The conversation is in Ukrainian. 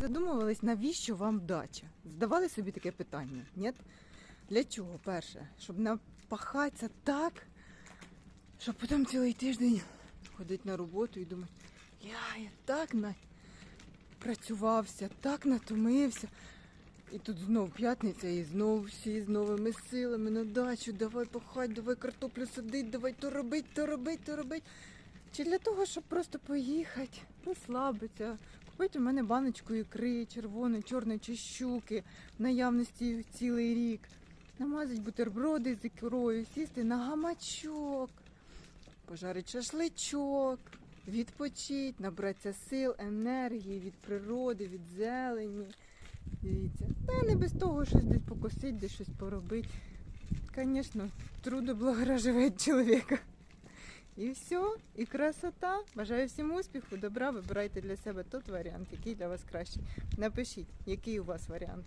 задумувались, навіщо вам дача? Здавали собі таке питання? Ні? Для чого? Перше, щоб напахатися так, щоб потім цілий тиждень ходити на роботу і думати, я, я так працювався, так натомився. І тут знов п'ятниця, і знов всі з новими силами на дачу, давай пахать, давай картоплю садить, давай то робить, то робить, то робить. Чи для того, щоб просто поїхати, розслабитися, купити у мене баночку ікри, червоної, чорної чи щуки в наявності цілий рік, намазати бутерброди з ікрою, сісти на гамачок, пожарити шашличок, відпочити, набратися сил, енергії від природи, від зелені. Дивіться, та не без того щось десь покосити, десь щось поробити. Звісно, трудо благораживає чоловіка. І все, і красота. Бажаю всім успіху, добра. Вибирайте для себе тот варіант, який для вас кращий. Напишіть, який у вас варіант.